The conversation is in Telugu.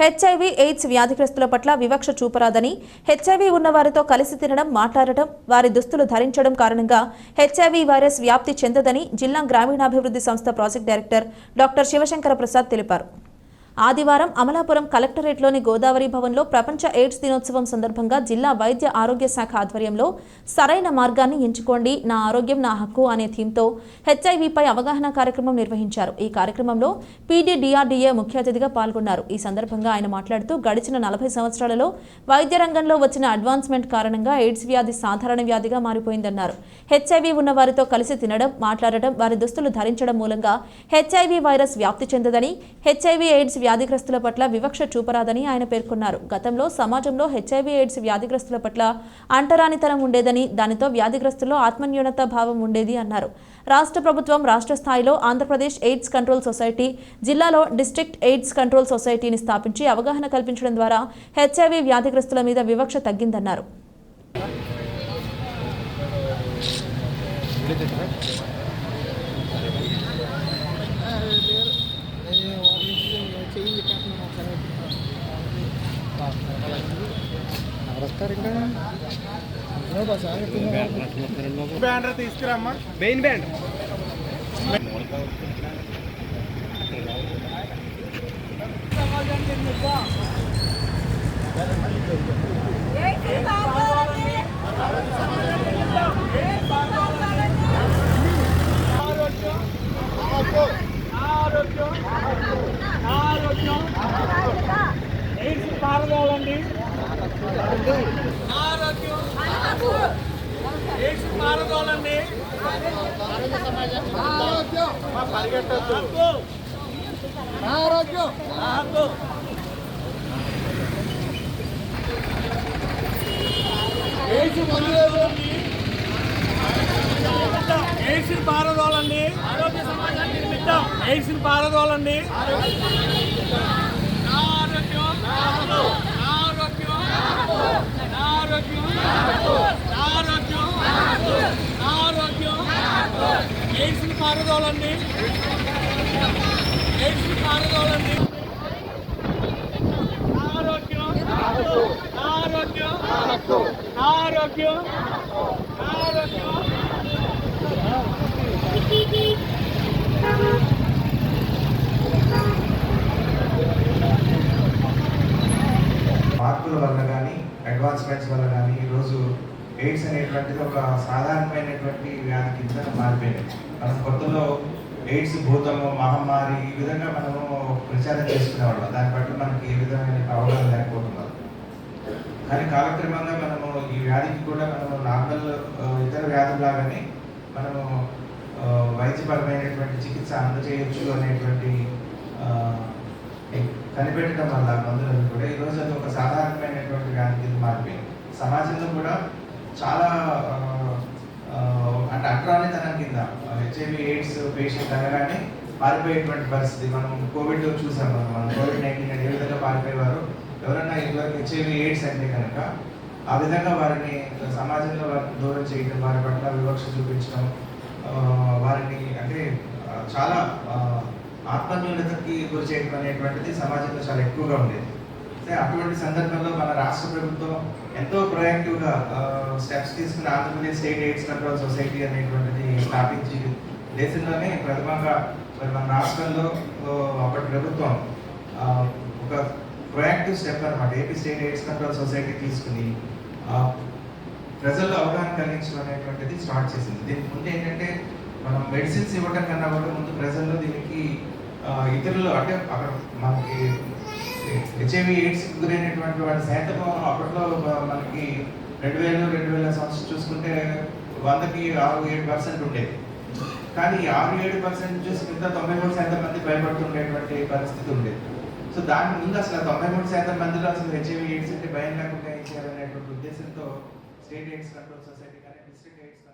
హెచ్ఐవి ఎయిడ్స్ వ్యాధిగ్రస్తుల పట్ల వివక్ష చూపరాదని హెచ్ఐవి ఉన్నవారితో కలిసి తినడం మాట్లాడటం వారి దుస్తులు ధరించడం కారణంగా హెచ్ఐవి వైరస్ వ్యాప్తి చెందదని జిల్లా గ్రామీణాభివృద్ధి సంస్థ project director doctor Sivasankara Prasad తెలిపారు. ఆదివారం అమలాపురం కలెక్టరేట్లోని గోదావరి భవన్లో ప్రపంచ ఎయిడ్స్ దినోత్సవం సందర్భంగా జిల్లా వైద్య ఆరోగ్య శాఖ ఆధ్వర్యంలో సరైన మార్గాన్ని ఎంచుకోండి నా ఆరోగ్యం నా హక్కు అనే థీమ్తో హెచ్ఐవిపై అవగాహన కార్యక్రమం నిర్వహించారు. ఈ కార్యక్రమంలో పీడీడీఆర్డీఏ ముఖ్య అతిథిగా పాల్గొన్నారు. ఈ సందర్భంగా ఆయన మాట్లాడుతూ గడిచిన నలభై సంవత్సరాలలో వైద్య రంగంలో వచ్చిన అడ్వాన్స్మెంట్ కారణంగా ఎయిడ్స్ వ్యాధి సాధారణ వ్యాధిగా మారిపోయిందన్నారు. హెచ్ఐవి ఉన్న వారితో కలిసి తినడం మాట్లాడటం వారి దుస్తులు ధరించడం మూలంగా హెచ్ఐవి వైరస్ వ్యాప్తి చెందదని హెచ్ఐవి ఎయిడ్స్ వ్యాధిగ్రస్తుల పట్ల వివక్ష చూపరాదని ఆయన పేర్కొన్నారు. గతంలో సమాజంలో హెచ్ఐవి ఎయిడ్స్ వ్యాధిగ్రస్తుల పట్ల అంటరానితనం ఉండేదని దానితో వ్యాధిగ్రస్తుల్లో ఆత్మన్యూనత భావం ఉండేది అన్నారు. రాష్ట్ర ప్రభుత్వం రాష్ట్ర స్థాయిలో ఆంధ్రప్రదేశ్ ఎయిడ్స్ కంట్రోల్ సొసైటీ జిల్లాలో డిస్ట్రిక్ట్ ఎయిడ్స్ కంట్రోల్ సొసైటీని స్థాపించి అవగాహన కల్పించడం ద్వారా హెచ్ఐవి వ్యాధిగ్రస్తుల మీద వివక్ష తగ్గిందన్నారు. బ్యాండర్ తీసుకురామ్మా మెయిన్ బ్యాండ్ ఆరోగ్యం ఆరోగ్యం ఎయిడ్స్ పారదోలండి ఆరోగ్యం ఎయిడ్స్ పారదోలండి మా పరిగెట్టద్దు ఆరోగ్యం హక్కు ఎయిడ్స్ పారదోలండి పారదోలండి ఆరోగ్య సమాజాన్ని నిర్మిద్దాం ఎయిడ్స్ పారదోలండి ఆరోగ్యం. ఆరోగ్యం ఆరోగ్యం ఆరోగ్యం. ఎయిడ్స్ పారదోలండి. ఎయిడ్స్ పారదోలండి. ఆరోగ్యం ఆరోగ్యం ఆరోగ్యం ఆరోగ్యం. మార్పుల వల్ల కానీ అడ్వాన్స్మెంట్స్ వల్ల కానీ ఈరోజు ఎయిడ్స్ అనేటువంటిది ఒక సాధారణమైనటువంటి వ్యాధి కింద మారిపోయింది. మనం కొత్తలో ఎయిడ్స్ భూతము మహమ్మారి ఈ విధంగా మనము ప్రచారం చేసుకునేవాళ్ళం దాని బట్టి మనకి ఏ విధమైన అవగాహన లేకపోతున్నారు కానీ కాలక్రమంగా మనము ఈ వ్యాధికి కూడా మనము నార్మల్ ఇతర వ్యాధుల్లాగానే మనము వైద్యపరమైనటువంటి చికిత్స అందజేయచ్చు అనేటువంటి కనిపెట్టడం వల్ల మందులను కూడా ఈరోజు అది ఒక సాధారణమైనటువంటి వ్యాధి కింద మారిపోయింది. సమాజంలో కూడా చాలా అంటే అక్రానితనం కింద హెచ్ఐవి ఎయిడ్స్ పేషెంట్ అనగానే పారిపోయేటువంటి పరిస్థితి. మనం కోవిడ్ చూసాం మనం మనం కోవిడ్ నైన్టీన్ ఏ విధంగా పారిపోయేవారు ఎవరైనా ఇదివరకు హెచ్ఐవి ఎయిడ్స్ అంటే కనుక ఆ విధంగా వారిని సమాజంలో వారిని దూరం చేయడం వారి పట్ల వివక్ష చూపించడం వారిని అంటే చాలా ఆత్మన్యూనతకి గురి చేయడం అనేటువంటిది సమాజంలో చాలా ఎక్కువగా ఉండేది. అయితే అటువంటి సందర్భంలో మన రాష్ట్ర ప్రభుత్వం ఎంతో ప్రొయాక్టివ్గా స్టెప్స్ తీసుకుని Andhra Pradesh state AIDS control society అనేటువంటిది స్థాపించి దేశంలోనే ప్రథమంగా మరి మన రాష్ట్రంలో అప్పటి ప్రభుత్వం ఒక ప్రొయాక్టివ్ స్టెప్ అనమాట AP state AIDS control society తీసుకుని ప్రజల్లో అవగాహన కలిగించడం అనేటువంటిది స్టార్ట్ చేసింది. దీనికి ముందు ఏంటంటే మనం మెడిసిన్స్ ఇవ్వడం కన్నా కూడా ముందు ప్రజల్లో దీనికి ఇతరులు అంటే అక్కడ మనకి హెచ్ఐవి ఎయిడ్స్ గురైనటువంటి వాడి శాతం అప్పట్లో మనకి రెండు వేలు రెండు వేల సంవత్సరం చూసుకుంటే వందకి ఆరు ఏడు పర్సెంట్ ఉండేది. కానీ ఆరు ఏడు పర్సెంట్ చూసి మిగతా తొంభై మూడు శాతం మంది భయపడుతుండేటువంటి పరిస్థితి ఉండేది. సో దాని ముందు అసలు తొంభై మూడు శాతం మందిలో అసలు హెచ్ఐవి ఎయిడ్స్ అంటే భయం లేకుండా ఏం చేయాలనేటువంటి ఉద్దేశంతో స్టేట్ ఎయిడ్స్ కంట్రోల్ సొసైటీ కానీ డిస్ట్రిక్ట్ ఎయిడ్స్